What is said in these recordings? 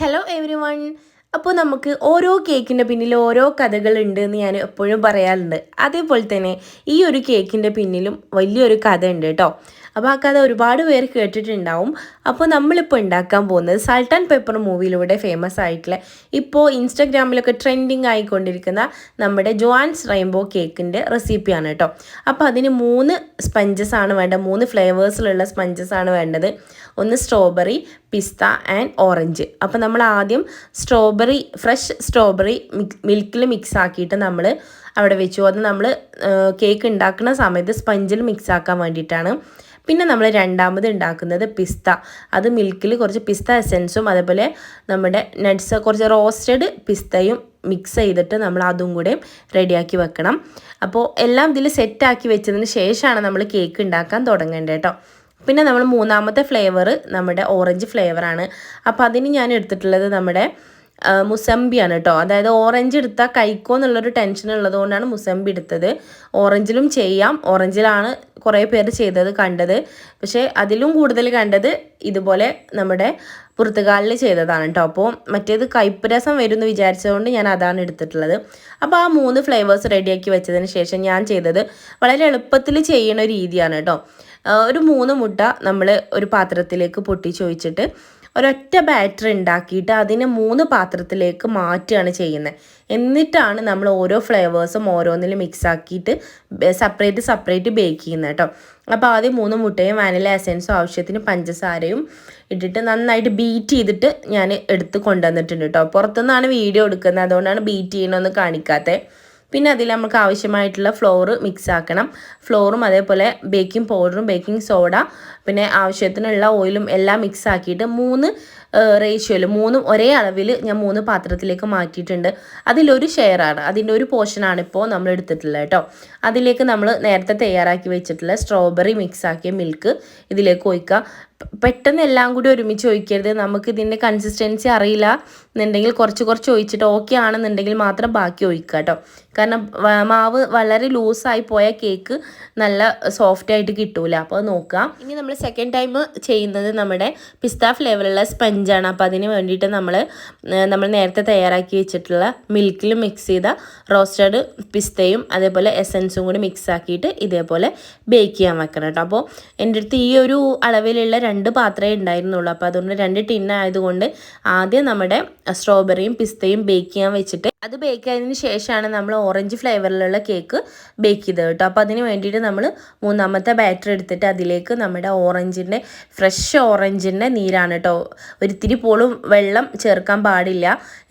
Hello every one അപ്പോൾ നമുക്ക് ഓരോ കേക്കിന്റെ പിന്നിൽ ഓരോ കഥകളുണ്ട് എന്ന് ഞാൻ എപ്പോഴും പറയാറുണ്ട്. അതേപോലെ തന്നെ ഈ ഒരു കേക്കിന്റെ പിന്നിലും വലിയൊരു കഥ ഉണ്ട് കേട്ടോ അപ്പോൾ ആ കഥ ഒരുപാട് പേര് കേട്ടിട്ടുണ്ടാവും. അപ്പോൾ നമ്മളിപ്പോൾ ഉണ്ടാക്കാൻ പോകുന്നത് സാൾട്ട് ആൻഡ് പെപ്പർ മൂവിയിലൂടെ ഫേമസ് ആയിട്ടുള്ള ഇപ്പോൾ ഇൻസ്റ്റാഗ്രാമിലൊക്കെ ട്രെൻഡിങ് ആയിക്കൊണ്ടിരിക്കുന്ന നമ്മുടെ ജോൻസ് റെയിൻബോ കേക്കിന്റെ റെസിപ്പിയാണ് കേട്ടോ അപ്പോൾ അതിന് മൂന്ന് സ്പഞ്ചസ് ആണ് വേണ്ടത്. മൂന്ന് ഫ്ലേവേഴ്സിലുള്ള സ്പഞ്ചസ് ആണ് വേണ്ടത്. ഒന്ന് സ്ട്രോബെറി പിസ്ത ആൻഡ് ഓറഞ്ച് അപ്പോൾ നമ്മൾ ആദ്യം സ്ട്രോബെറി ഫ്രഷ് സ്ട്രോബെറി മിൽക്കിൽ മിക്സ് ആക്കിയിട്ട് നമ്മൾ അവിടെ വെച്ചു. അത് നമ്മൾ കേക്ക് ഉണ്ടാക്കുന്ന സമയത്ത് സ്പഞ്ചിൽ മിക്സ് ആക്കാൻ വേണ്ടിയിട്ടാണ്. പിന്നെ നമ്മൾ രണ്ടാമത് ഉണ്ടാക്കുന്നത് പിസ്ത അത് മിൽക്കിൽ കുറച്ച് പിസ്ത എസെൻസും അതേപോലെ നമ്മുടെ നട്ട്സ് കുറച്ച് റോസ്റ്റഡ് പിസ്തയും മിക്സ് ചെയ്തിട്ട് നമ്മൾ അതും കൂടെ റെഡിയാക്കി വെക്കണം. അപ്പോൾ എല്ലാം ഇതിൽ സെറ്റാക്കി വെച്ചതിന് ശേഷമാണ് നമ്മൾ കേക്ക് ഉണ്ടാക്കാൻ തുടങ്ങേണ്ടത് കേട്ടോ. പിന്നെ നമ്മൾ മൂന്നാമത്തെ ഫ്ലേവർ നമ്മുടെ ഓറഞ്ച് ഫ്ലേവറാണ് അപ്പോൾ അതിന് ഞാൻ എടുത്തിട്ടുള്ളത് നമ്മുടെ മുസമ്പിയാണ് കേട്ടോ അതായത് ഓറഞ്ച് എടുത്താൽ കഴിക്കോ എന്നുള്ളൊരു ടെൻഷൻ ഉള്ളത് കൊണ്ടാണ് മുസമ്പി എടുത്തത്. ഓറഞ്ചിലും ചെയ്യാം. ഓറഞ്ചിലാണ് കുറേ പേര് ചെയ്തത് കണ്ടത്. പക്ഷേ അതിലും കൂടുതൽ കണ്ടത് ഇതുപോലെ നമ്മുടെ പുറത്തുകാലിൽ ചെയ്തതാണ് കേട്ടോ അപ്പോൾ മറ്റേത് കയ്പ്പ് രസം വരും എന്ന് വിചാരിച്ചതുകൊണ്ട് ഞാൻ അതാണ് എടുത്തിട്ടുള്ളത്. അപ്പോൾ ആ മൂന്ന് ഫ്ലേവേഴ്സ് റെഡിയാക്കി വെച്ചതിന് ശേഷം ഞാൻ ചെയ്തത് വളരെ എളുപ്പത്തിൽ ചെയ്യുന്ന രീതിയാണ് കേട്ടോ ഒരു മൂന്ന് മുട്ട നമ്മൾ ഒരു പാത്രത്തിലേക്ക് പൊട്ടിച്ചൊഴിച്ചിട്ട് ഒരൊറ്റ ബാറ്റർ ഉണ്ടാക്കിയിട്ട് അതിനെ മൂന്ന് പാത്രത്തിലേക്ക് മാറ്റുകയാണ് ചെയ്യുന്നത്. എന്നിട്ടാണ് നമ്മൾ ഓരോ ഫ്ലേവേഴ്സും ഓരോന്നിൽ മിക്സ് ആക്കിയിട്ട് സെപ്പറേറ്റ് സെപ്പറേറ്റ് ബേക്ക് ചെയ്യുന്നത് കേട്ടോ. അപ്പോൾ ആദ്യം മൂന്ന് മുട്ടയും വാനില എസൻസും ആവശ്യത്തിന് പഞ്ചസാരയും ഇട്ടിട്ട് നന്നായിട്ട് ബീറ്റ് ചെയ്തിട്ട് ഞാൻ എടുത്ത് കൊണ്ടുവന്നിട്ടുണ്ട് കേട്ടോ. പുറത്തുനിന്നാണ് വീഡിയോ എടുക്കുന്നത്. അതുകൊണ്ടാണ് ബീറ്റ് ചെയ്യണമെന്ന് കാണിക്കാത്തത് പിന്നെ അതിൽ നമുക്ക് ആവശ്യമായിട്ടുള്ള ഫ്ലോർ മിക്സ് ആക്കണം. ഫ്ലോറും അതേപോലെ ബേക്കിംഗ് പൗഡറും ബേക്കിംഗ് സോഡ പിന്നെ ആവശ്യത്തിനുള്ള ഓയിലും എല്ലാം മിക്സ് ആക്കിയിട്ട് മൂന്ന് റേഷ്യോയിൽ മൂന്നും ഒരേ അളവിൽ ഞാൻ മൂന്ന് പാത്രത്തിലേക്ക് മാറ്റിയിട്ടുണ്ട്. അതിലൊരു ഷെയറാണ് അതിന്റെ ഒരു പോർഷനാണ് ഇപ്പോൾ നമ്മൾ എടുത്തിട്ടുള്ളത് കേട്ടോ. അതിലേക്ക് നമ്മൾ നേരത്തെ തയ്യാറാക്കി വെച്ചിട്ടുള്ള സ്ട്രോബെറി മിക്സ് ആക്കിയ മിൽക്ക് ഇതിലേക്ക് ഒഴിക്കുക. പെട്ടെന്ന് എല്ലാം കൂടി ഒരുമിച്ച് ഒഴിക്കരുത് നമുക്ക് ഇതിന്റെ കൺസിസ്റ്റൻസി അറിയില്ല എന്നുണ്ടെങ്കിൽ കുറച്ച് കുറച്ച് ഒഴിച്ചിട്ട് ഓക്കെ ആണെന്നുണ്ടെങ്കിൽ മാത്രം ബാക്കി ഒഴിക്കുക കേട്ടോ. കാരണം മാവ് വളരെ ലൂസായി പോയ കേക്ക് നല്ല സോഫ്റ്റ് ആയിട്ട് കിട്ടൂല. അപ്പോൾ നോക്കാം നോക്കുക. ഇനി നമ്മൾ സെക്കൻഡ് ടൈം ചെയ്യുന്നത് നമ്മുടെ പിസ്ത ഫ്ലേവറുള്ള സ്പഞ്ചാണ് അപ്പോൾ അതിന് വേണ്ടിയിട്ട് നമ്മൾ നമ്മൾ നേരത്തെ തയ്യാറാക്കി വെച്ചിട്ടുള്ള മിൽക്കിൽ മിക്സ് ചെയ്ത റോസ്റ്റഡ് പിസ്തയും അതേപോലെ എസൻസും കൂടി മിക്സ് ആക്കിയിട്ട് ഇതേപോലെ ബേക്ക് ചെയ്യാൻ വെക്കണം കേട്ടോ. അപ്പോൾ എന്റെ അടുത്ത് ഈ ഒരു അളവിലുള്ള രണ്ട് പാത്രമേ ഉണ്ടായിരുന്നുള്ളൂ. അപ്പോൾ അതുകൊണ്ട് രണ്ട് ടിന്നായതുകൊണ്ട് ആദ്യം നമ്മുടെ സ്ട്രോബെറിയും പിസ്തയും ബേക്ക് ചെയ്യാൻ വെച്ചിട്ട് അത് ബേക്ക് ആയതിന് ശേഷമാണ് നമ്മൾ ഓറഞ്ച് ഫ്ലേവറിലുള്ള കേക്ക് ബേക്ക് ചെയ്തത് കേട്ടോ. അപ്പോൾ അതിന് വേണ്ടിയിട്ട് നമ്മൾ മൂന്നാമത്തെ ബാറ്റർ എടുത്തിട്ട് അതിലേക്ക് നമ്മുടെ ഓറഞ്ചിന്റെ ഫ്രഷ് ഓറഞ്ചിന്റെ നീരാണ് കേട്ടോ. ഒരിത്തിരി പോലും വെള്ളം ചേർക്കാൻ പാടില്ല.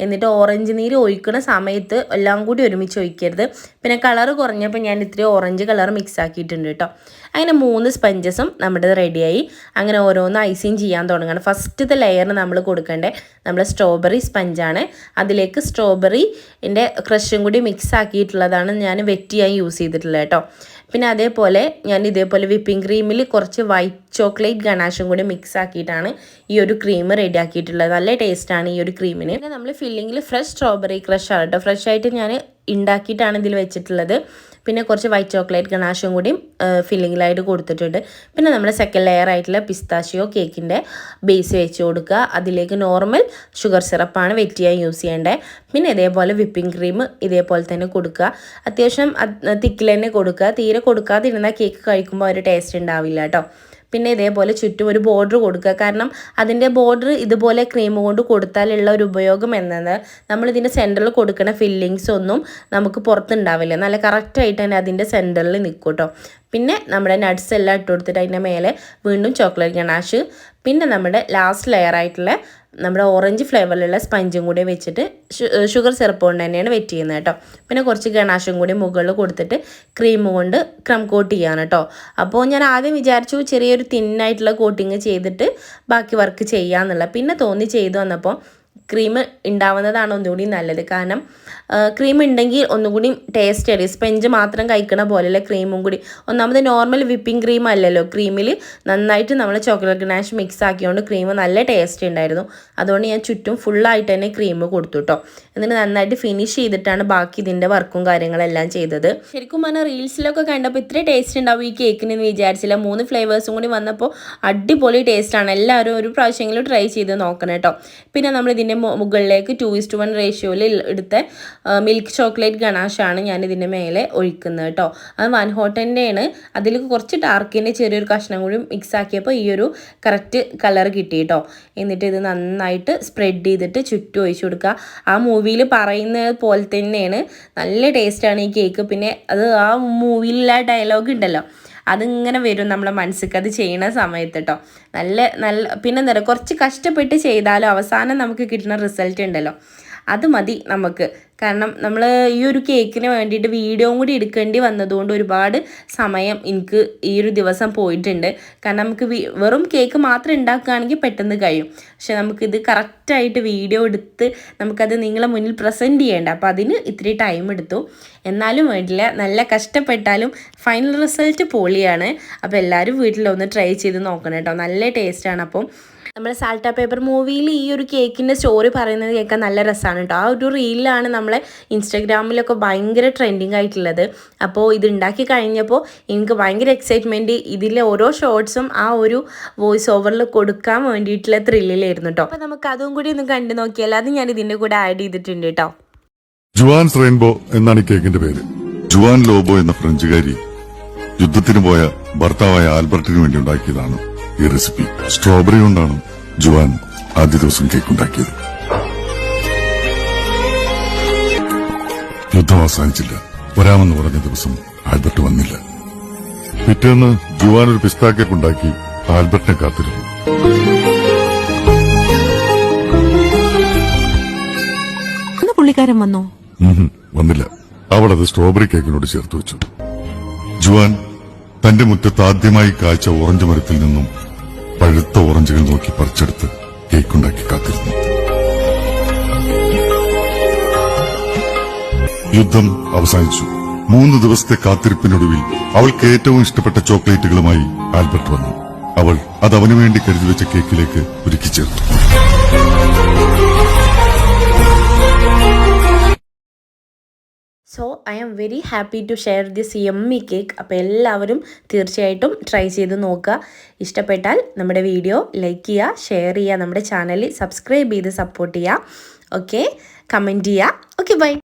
എന്നിട്ട് ഓറഞ്ച് നീര് ഒഴിക്കുന്ന സമയത്ത് എല്ലാം കൂടി ഒരുമിച്ച് ഒഴിക്കരുത്. പിന്നെ കളർ കുറഞ്ഞപ്പോൾ ഞാൻ ഇത്തിരി ഓറഞ്ച് കളർ മിക്സ് ആക്കിയിട്ടുണ്ട് കേട്ടോ. അങ്ങനെ മൂന്ന് സ്പഞ്ചസും നമ്മുടെ റെഡിയായി അങ്ങനെ ഓരോന്ന് ഐസിങ് ചെയ്യാൻ തുടങ്ങണം ഫസ്റ്റത്തെ ലെയർ നമ്മൾ കൊടുക്കേണ്ടത് നമ്മൾ സ്ട്രോബെറി സ്പഞ്ചാണ് അതിലേക്ക് സ്ട്രോബെറിന്റെ ക്രഷും കൂടി മിക്സ് ആക്കിയിട്ടുള്ളതാണ് ഞാൻ വെറ്റിയായി യൂസ് ചെയ്തിട്ടുള്ളത് കേട്ടോ. പിന്നെ അതേപോലെ ഞാൻ ഇതേപോലെ വിപ്പിംഗ് ക്രീമിൽ കുറച്ച് വൈറ്റ് ചോക്ലേറ്റ് ഗണാഷും കൂടി മിക്സ് ആക്കിയിട്ടാണ് ഈ ഒരു ക്രീം റെഡി ആക്കിയിട്ടുള്ളത്. നല്ല ടേസ്റ്റാണ് ഈ ഒരു ക്രീമിന് പിന്നെ നമ്മൾ ഫില്ലിങ്ങിൽ ഫ്രഷ് സ്ട്രോബെറി ക്രഷ് ആണ് കേട്ടോ. ഫ്രഷ് ആയിട്ട് ഞാൻ ഉണ്ടാക്കിയിട്ടാണ് ഇതിൽ വെച്ചിട്ടുള്ളത്. പിന്നെ കുറച്ച് വൈറ്റ് ചോക്ലേറ്റ് ഗണാഷും കൂടി ഫില്ലിങ്ങിലായിട്ട് കൊടുത്തിട്ടുണ്ട്. പിന്നെ നമ്മൾ സെക്കൻഡ് ലെയർ ആയിട്ടുള്ള പിസ്താഷിയോ കേക്കിന്റെ ബേസ് വെച്ച് കൊടുക്കുക. അതിലേക്ക് നോർമൽ ഷുഗർ സിറപ്പാണ് വെറ്റ് ചെയ്യാൻ യൂസ് ചെയ്യേണ്ടത് പിന്നെ ഇതേപോലെ വിപ്പിംഗ് ക്രീം ഇതേപോലെ തന്നെ കൊടുക്കുക. അത്യാവശ്യം തിക്കിൽ തന്നെ കൊടുക്കുക. തീരെ കൊടുക്കാതിരുന്നാൽ കേക്ക് കഴിക്കുമ്പോൾ ഒരു ടേസ്റ്റ് ഉണ്ടാവില്ല കേട്ടോ പിന്നെ ഇതേപോലെ ചുറ്റും ഒരു ബോർഡർ കൊടുക്കുക. കാരണം അതിന്റെ ബോർഡർ ഇതുപോലെ ക്രീം കൊണ്ട് കൊടുത്താലുള്ള ഒരു ഉപയോഗം എന്നത് നമ്മൾ ഇതിന്റെ സെന്ററിൽ കൊടുക്കുന്ന ഫില്ലിങ്സ് ഒന്നും നമുക്ക് പുറത്തുണ്ടാവില്ല. നല്ല കറക്റ്റായിട്ട് തന്നെ അതിന്റെ സെന്ററിൽ നിൽക്കും കേട്ടോ പിന്നെ നമ്മുടെ നട്ട്സ് എല്ലാം ഇട്ട് കൊടുത്തിട്ട് അതിന്റെ മേലെ വീണ്ടും ചോക്ലേറ്റ് ഗണാഷ്. പിന്നെ നമ്മുടെ ലാസ്റ്റ് ലെയർ ആയിട്ടുള്ള നമ്മുടെ ഓറഞ്ച് ഫ്ലേവറിലുള്ള സ്പഞ്ചും കൂടി വെച്ചിട്ട് ഷുഗർ സിറപ്പ് കൊണ്ട് തന്നെയാണ് വെറ്റ് ചെയ്യുന്നത് കേട്ടോ. പിന്നെ കുറച്ച് ഗണാഷും കൂടി മുകളിൽ കൊടുത്തിട്ട് ക്രീം കൊണ്ട് ക്രം കോട്ട് ചെയ്യാണ് കേട്ടോ. അപ്പോൾ ഞാൻ ആദ്യം വിചാരിച്ചു ചെറിയൊരു തിന്നായിട്ടുള്ള കോട്ടിങ് ചെയ്തിട്ട് ബാക്കി വർക്ക് ചെയ്യാമെന്നുള്ള പിന്നെ തോന്നി ചെയ്തു വന്നപ്പോൾ ക്രീം ഉണ്ടാവുന്നതാണ് ഒന്നുകൂടി നല്ലത്. കാരണം ക്രീം ഉണ്ടെങ്കിൽ ഒന്നുകൂടി ടേസ്റ്റ് ആയിരിക്കും സ്പെഞ്ച് മാത്രം കഴിക്കണ പോലെയല്ല ക്രീമും കൂടി. ഒന്നാമത് നോർമൽ വിപ്പിംഗ് ക്രീം അല്ലല്ലോ. ക്രീമിൽ നന്നായിട്ട് നമ്മൾ ചോക്ലേറ്റ് ഗനാഷ് മിക്സ് ആക്കിയതുകൊണ്ട് ക്രീം നല്ല ടേസ്റ്റ് ഉണ്ടായിരുന്നു അതുകൊണ്ട് ഞാൻ ചുറ്റും ഫുള്ളായിട്ട് തന്നെ ക്രീം കൊടുത്തു കേട്ടോ എന്നിട്ട് നന്നായിട്ട് ഫിനിഷ് ചെയ്തിട്ടാണ് ബാക്കി ഇതിന്റെ വർക്കും കാര്യങ്ങളെല്ലാം ചെയ്തത്. ശരിക്കും പറഞ്ഞാൽ റീൽസിലൊക്കെ കണ്ടപ്പോൾ ഇത്ര ടേസ്റ്റ് ഉണ്ടാവും ഈ കേക്കിന് എന്ന് വിചാരിച്ചില്ല. മൂന്ന് ഫ്ലേവേഴ്സും കൂടി വന്നപ്പോൾ അടിപൊളി ടേസ്റ്റാണ് എല്ലാവരും ഒരു പ്രാവശ്യമെങ്കിലും ട്രൈ ചെയ്ത് നോക്കണം കേട്ടോ പിന്നെ നമ്മൾ ഇതിന്റെ അതിന്റെ മുകളിലേക്ക് ടു ഇസ്റ്റ് വൺ റേഷ്യോയിൽ എടുത്ത മിൽക്ക് ചോക്ലേറ്റ് ഗണാഷാണ് ഞാൻ ഇതിന്റെ മേലെ ഒഴിക്കുന്നത് കേട്ടോ അത് വൺ ഹോട്ടന്റെയാണ് അതിൽ കുറച്ച് ഡാർക്കിന്റെ ചെറിയൊരു കഷ്ണം കൂടി മിക്സ് ആക്കിയപ്പോൾ ഈ ഒരു കറക്റ്റ് കളർ കിട്ടി കേട്ടോ എന്നിട്ട് ഇത് നന്നായിട്ട് സ്പ്രെഡ് ചെയ്തിട്ട് ചുറ്റും ഒഴിച്ചു കൊടുക്കുക. ആ മൂവിയിൽ പറയുന്നത് പോലെ തന്നെയാണ്. നല്ല ടേസ്റ്റാണ് ഈ കേക്ക് പിന്നെ അത് ആ മൂവിയിലുള്ള ഡയലോഗ് ഉണ്ടല്ലോ. അതിങ്ങനെ വരും നമ്മളെ മനസ്സിലേക്ക് അത് ചെയ്യണ സമയത്ത് കേട്ടോ നല്ല നല്ല പിന്നെ എന്താ കുറച്ച് കഷ്ടപ്പെട്ട് ചെയ്താലും അവസാനം നമുക്ക് കിട്ടുന്ന റിസൾട്ട് ഉണ്ടല്ലോ. അത് മതി നമുക്ക്. കാരണം നമ്മൾ ഈ ഒരു കേക്കിന് വേണ്ടിയിട്ട് വീഡിയോയും കൂടി എടുക്കേണ്ടി വന്നതുകൊണ്ട് ഒരുപാട് സമയം എനിക്ക് ഈ ഒരു ദിവസം പോയിട്ടുണ്ട്. കാരണം നമുക്ക് വെറും കേക്ക് മാത്രം ഉണ്ടാക്കുകയാണെങ്കിൽ പെട്ടെന്ന് കഴിയും. പക്ഷെ നമുക്കിത് കറക്റ്റായിട്ട് വീഡിയോ എടുത്ത് നമുക്കത് നിങ്ങളെ മുന്നിൽ പ്രസന്റ് ചെയ്യേണ്ട. അപ്പോൾ അതിന് ഇത്തിരി ടൈം എടുത്തു. എന്നാലും വേണ്ടില്ല നല്ല കഷ്ടപ്പെട്ടാലും ഫൈനൽ റിസൾട്ട് പൊളിയാണ്. അപ്പോൾ എല്ലാവരും വീട്ടിലൊന്ന് ട്രൈ ചെയ്ത് നോക്കണം കേട്ടോ. നല്ല ടേസ്റ്റാണ് അപ്പം. നമ്മുടെ സാൾട്ട പേപ്പർ മൂവിയിൽ ഈ ഒരു കേക്കിന്റെ സ്റ്റോറി പറയുന്നത് കേൾക്കാൻ നല്ല രസമാണ് കേട്ടോ ആ ഒരു റീലിലാണ് നമ്മളെ ഇൻസ്റ്റാഗ്രാമിലൊക്കെ ഭയങ്കര ട്രെൻഡിങ് ആയിട്ടുള്ളത്. അപ്പോൾ ഇത് ഉണ്ടാക്കി കഴിഞ്ഞപ്പോൾ എനിക്ക് ഭയങ്കര എക്സൈറ്റ്മെന്റ് ഇതിലെ ഓരോ ഷോർട്സും ആ ഒരു വോയിസ് ഓവറിൽ കൊടുക്കാൻ വേണ്ടിയിട്ടുള്ള ത്രില്ലിലായിരുന്നു കേട്ടോ അപ്പോൾ നമുക്ക് അതും കൂടി ഒന്ന് കണ്ടു നോക്കിയാൽ അത് ഞാൻ ഇതിന്റെ കൂടെ ആഡ് ചെയ്തിട്ടുണ്ട് കേട്ടോ ജുവാൻസ് റെയിൻബോ എന്നാണ് ഈ കേക്കിന്റെ പേര്. ജുവാൻ ലോബോ എന്ന ഫ്രഞ്ചുകാരി യുദ്ധത്തിന് പോയ ഭർത്താവായ ആൽബർട്ടിന് വേണ്ടി ഉണ്ടാക്കിയതാണ്. ഈ റെസിപ്പി സ്ട്രോബെറി കൊണ്ടാണ് ജുവാൻ ആദ്യ ദിവസം കേക്ക് ഉണ്ടാക്കിയത്. യുദ്ധം അവസാനിച്ചില്ല. വരാമെന്ന് പറഞ്ഞ ദിവസം ആൽബർട്ട് വന്നില്ല. പിറ്റേന്ന് ജുവാൻ ഒരു പിസ്താ കേക്ക് ഉണ്ടാക്കി ആൽബർട്ടിനെ കാത്തിരുന്നു. പുള്ളിക്കാരൻ വന്നോ? വന്നില്ല. അവൾ അത് സ്ട്രോബെറി കേക്കിനോട് ചേർത്ത് വെച്ചു. ജുവാൻ തന്റെ മുറ്റത്ത് ആദ്യമായി കാഴ്ച ഓറഞ്ച് മരത്തിൽ നിന്നും പഴുത്ത ഓറഞ്ചുകൾ നോക്കി പറിച്ചെടുത്ത് കേക്കുണ്ടാക്കി കാത്തിരുന്നു. യുദ്ധം അവസാനിച്ചു. മൂന്ന് ദിവസത്തെ കാത്തിരിപ്പിനൊടുവിൽ അവൾക്ക് ഏറ്റവും ഇഷ്ടപ്പെട്ട ചോക്ലേറ്റുകളുമായി ആൽബർട്ട് വന്നു. അവൾ അത് അവനു വേണ്ടി കരുതി വെച്ച കേക്കിലേക്ക് ഒരുക്കി ചേർത്തു. So I am very happy to share this yummy cake അപ്പോൾ എല്ലാവരും തീർച്ചയായിട്ടും ട്രൈ ചെയ്ത് നോക്കുക. ഇഷ്ടപ്പെട്ടാൽ നമ്മുടെ വീഡിയോ ലൈക്ക് ചെയ്യുക ഷെയർ ചെയ്യുക നമ്മുടെ ചാനൽ സബ്സ്ക്രൈബ് ചെയ്ത് സപ്പോർട്ട് ചെയ്യുക. ഓക്കെ കമന്റ് ചെയ്യുക. Okay bye